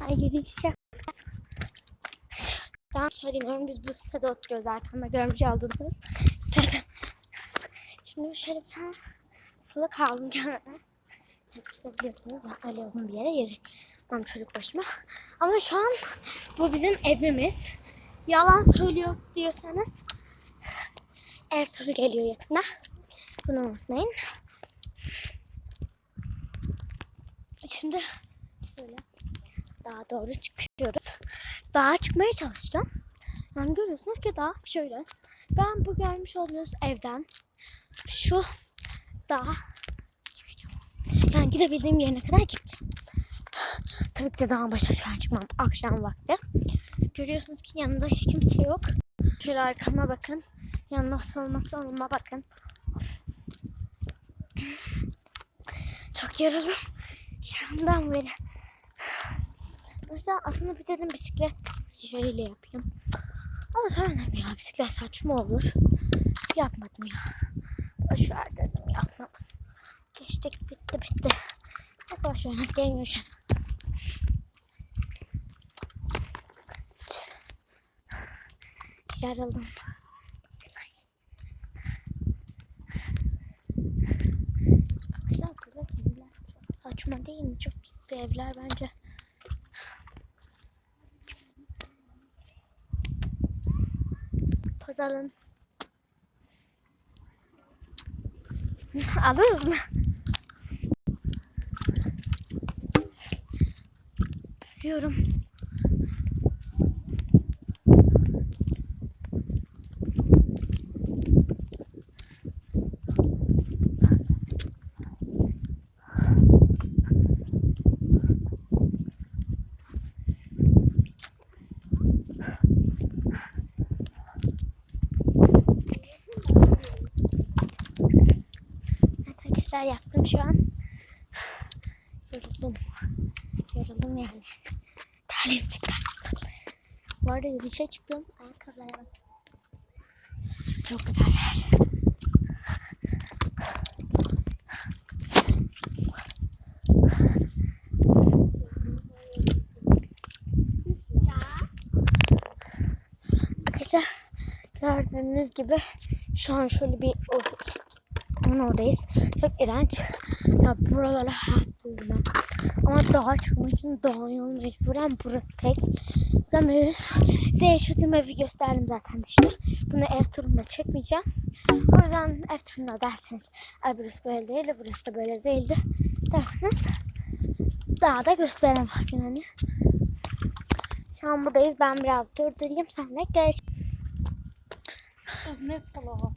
Ay giriş yapacağız. Daha söyleyeyim biz bu sitede oturuyoruz arkamda görmüş sitede. Şimdi şöyle bir tane sıla kaldım kendime. Tabii de biliyorsunuz ben öyle uzun bir yere. Ben çocuk başıma. Ama şu an bu bizim evimiz. Yalan söylüyor diyorsanız ev turu geliyor yakında. Bunu unutmayın. Şimdi şöyle daha doğru çıkıyoruz. Dağa çıkmaya çalışacağım. Yani görüyorsunuz ki dağ şöyle. Ben bu görmüş olduğunuz evden şu dağa çıkacağım. Yani gidebildiğim yerine kadar gideceğim. Tabii ki de dağın başına şu an çıkmam. Akşam vakti. Görüyorsunuz ki yanında hiç kimse yok. Şöyle arkama bakın. Yanında solma soluma bakın. Çok yoruldum. Şu andan beri. Mesela aslında bir dedim bisiklet şöyle yapayım. Ama sonra dedim ya bisiklet saçma olur. Yapmadım ya. Boşver dedim yapmadım. Geçtik bitti bitti. Neyse boşver hadi gelin görüşelim. Yaralım. Arkadaşlar burada evler saçma değil mi? Çok pis evler bence. Alın. Aldınız mı? Diyorum. Arkadaşlar yaptım şu an. Yoruldum. Yoruldum yani. Terliğim çıktı. Bu arada yürüyüşe çıktım. Ayakkabılara bak. Çok güzeller. Arkadaşlar gördüğünüz gibi şu an şöyle bir onun oradayız. Çok iğrenç. Ya buralara hayatta yürümem. Ama dağa çıkmak için dağın yolu mecburen burası tek. Zaten size yaşadığım evi gösterdim zaten dışında. Bunu ev turunda çekmeyeceğim. O yüzden ev turunda derseniz burası böyle değildi, burası da böyle değildi derseniz daha da gösteremem yani. Şu an buradayız. Ben biraz durdurayım sonra gel. Ne salağı?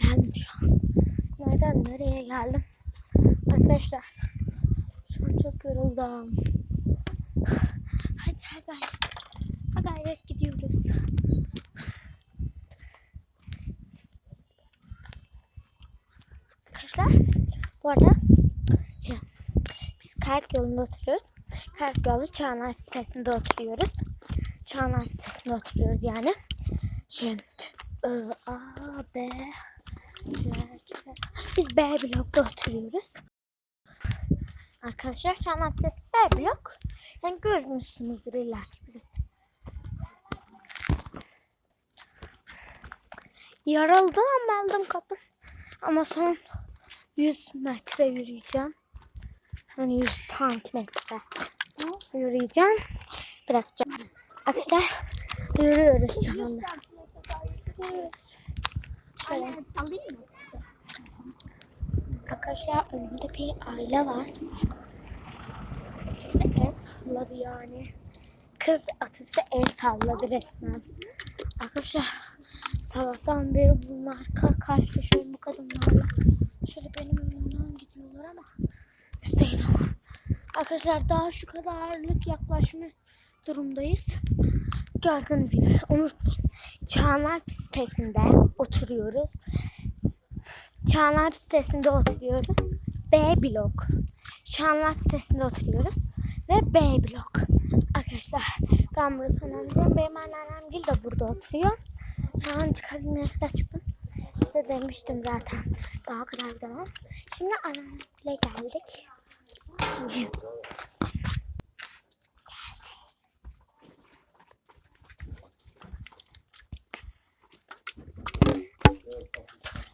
Geldim şu an. Nereden nereye geldim? Arkadaşlar şu an çok yoruldum. Hadi ha gayret. Ha gayret gidiyoruz. Arkadaşlar bu arada şey, biz Kayak yolunda oturuyoruz. Kayak yolu Çağlar sitesinde oturuyoruz. Çağlar sitesinde oturuyoruz yani. Şey, Ö, A, B, Biz B blokta oturuyoruz. Arkadaşlar Çağlar sitesi B blok. Yani görmüşsünüzdür illa. Yarıldım aldım kapı. Ama son 100 metre yürüyeceğim. Hani 100 santimetre yürüyeceğim. Bırakacağım. Arkadaşlar yürüyoruz şu anda. Yürüyoruz. Şöyle. Arkadaşlar önümde bir aile var. Otobüse el salladı yani. Kız otobüse el salladı resmen. Arkadaşlar sabahtan beri bunlar ka karşı köşeyi bu kadınlarla. Şöyle benim önümden gidiyorlar ama üstteyim. Arkadaşlar daha şu kadarlık yaklaşma durumdayız. Gördüğünüz gibi unutmayın. Çağlar sitesinde oturuyoruz. Çağlar sitesinde oturuyoruz. B blok. Çağlar sitesinde oturuyoruz. Ve B blok. Arkadaşlar ben burası annemciğim. Benim anneannem Gül de burada oturuyor. Şu an çıkabilmeye kadar çıktım. Size demiştim zaten. Daha kadar gidemem. Şimdi anneannemle geldik.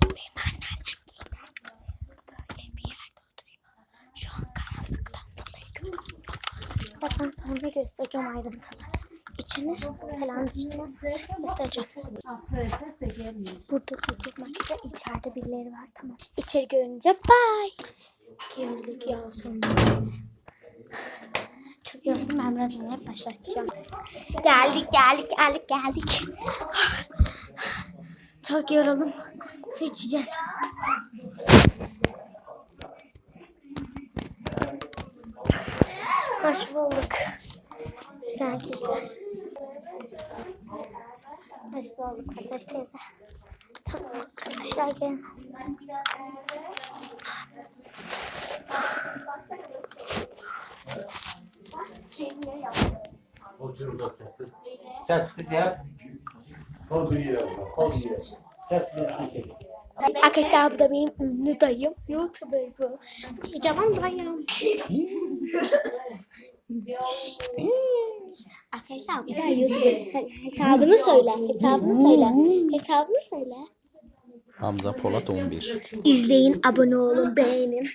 Benim anneannem böyle bir yerde oturuyor. Şu an karanlıktan dolayı görmüyorum. Size ben sonra göstereceğim ayrıntılı. İçini falan içini göstereceğim. Burada oturmak için içeride birileri var tamam. İçeri görünce bye. Girdik ya sonunda. Çok yoruldum ben biraz dinleyip başlatacağım. Geldik geldik geldik geldik. Çok yoruldum. Su içeceğiz. Hoş bulduk. Güzel kişiler. Hoş bulduk Ateş teyze. Tamam arkadaşlar gelin. Sessiz yap. Kol duyuyor. Kol duyuyor. Sessiz yap. Arkadaşlar bu da benim ünlü dayım. Youtuber bu. Kocaman dayım. Arkadaşlar bu da Youtuber. He- Hesabını söyle. Hesabını söyle. Hesabını söyle. Hamza Polat 11. İzleyin, abone olun, beğenin.